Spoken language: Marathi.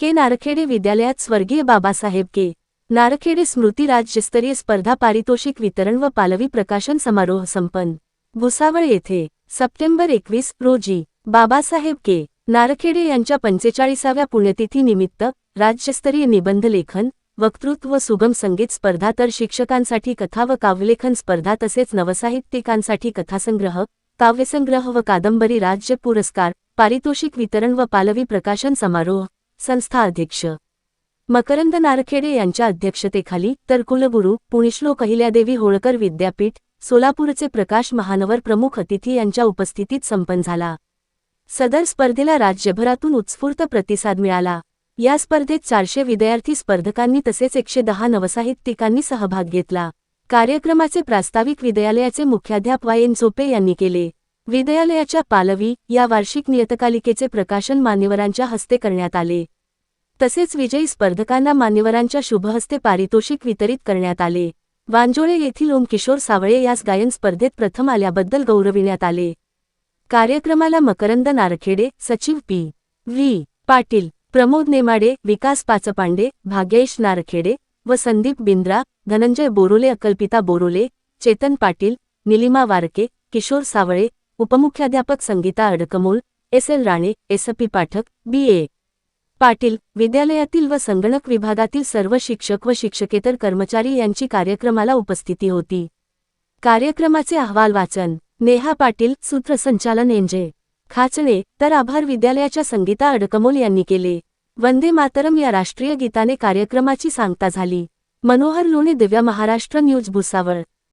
के नारखेडे विद्यालयात स्वर्गीय बाबासाहेब के. नारखेडे स्मृती राज्यस्तरीय स्पर्धा पारितोषिक वितरण व पालवी प्रकाशन समारोह संपन्न. भुसावळ येथे सप्टेंबर एकवीस रोजी बाबासाहेब के. नारखेडे यांच्या पंचेचाळीसाव्या पुण्यतिथीनिमित्त राज्यस्तरीय निबंध लेखन वक्तृत्व सुगम संगीत स्पर्धा तर शिक्षकांसाठी कथा व काव्यलेखन स्पर्धा तसेच नवसाहित्यिकांसाठी कथासंग्रह काव्यसंग्रह व कादंबरी राज्य पुरस्कार पारितोषिक वितरण व पालवी प्रकाशन समारोह संस्था अध्यक्ष. मकरंद नारखेडे यांच्या अध्यक्षतेखाली तर कुलगुरू पुणिश्लोक अहिल्यादेवी होळकर विद्यापीठ सोलापूरचे प्रकाश महानवर प्रमुख अतिथी यांच्या उपस्थितीत संपन्न झाला. सदर स्पर्धेला राज्यभरातून उत्स्फूर्त प्रतिसाद मिळाला. या स्पर्धेत चारशे विद्यार्थी स्पर्धकांनी तसेच एकशे दहा नवसाहित्यिकांनी सहभाग घेतला. कार्यक्रमाचे प्रास्ताविक विद्यालयाचे मुख्याध्याप वाय एन यांनी केले. विद्यालयाच्या पालवी या वार्षिक नियतकालिकेचे प्रकाशन मान्यवरांच्या हस्ते करण्यात आले. तसेच विजयी स्पर्धकांना मान्यवरांच्या शुभहस्ते पारितोषिक वितरित करण्यात आले. वांजोळे येथील ओम किशोर सावळे यास गायन स्पर्धेत प्रथम आल्याबद्दल गौरविण्यात आले. कार्यक्रमाला मकरंद नारखेडे सचिव पी. व्ही. पाटील प्रमोद नेमाडे विकास पाचपांडे भाग्येश नारखेडे व संदीप बिंद्रा धनंजय बोरोले अकल्पिता बोरोले चेतन पाटील निलिमा वारके किशोर सावळे उपमुख्याध्यापक Sangita Adkamol S L Rane S P Pathak B A. Patil विद्यालयातील व संगणक विभागातील सर्व शिक्षक व शिक्षकेतर कर्मचारी यांची कार्यक्रमाला उपस्थिती होती. कार्यक्रमाचे अहवाल वाचन. नेहा पाटील सूत्रसंचालन एंजे खाचणे तर आभार विद्यालयाच्या संगीता अडकमोल यांनी केले. वंदे मातरम या राष्ट्रीय गीताने कार्यक्रमाची सांगता झाली. मनोहर लोणे दिव्या महाराष्ट्र न्यूज भुसावळ.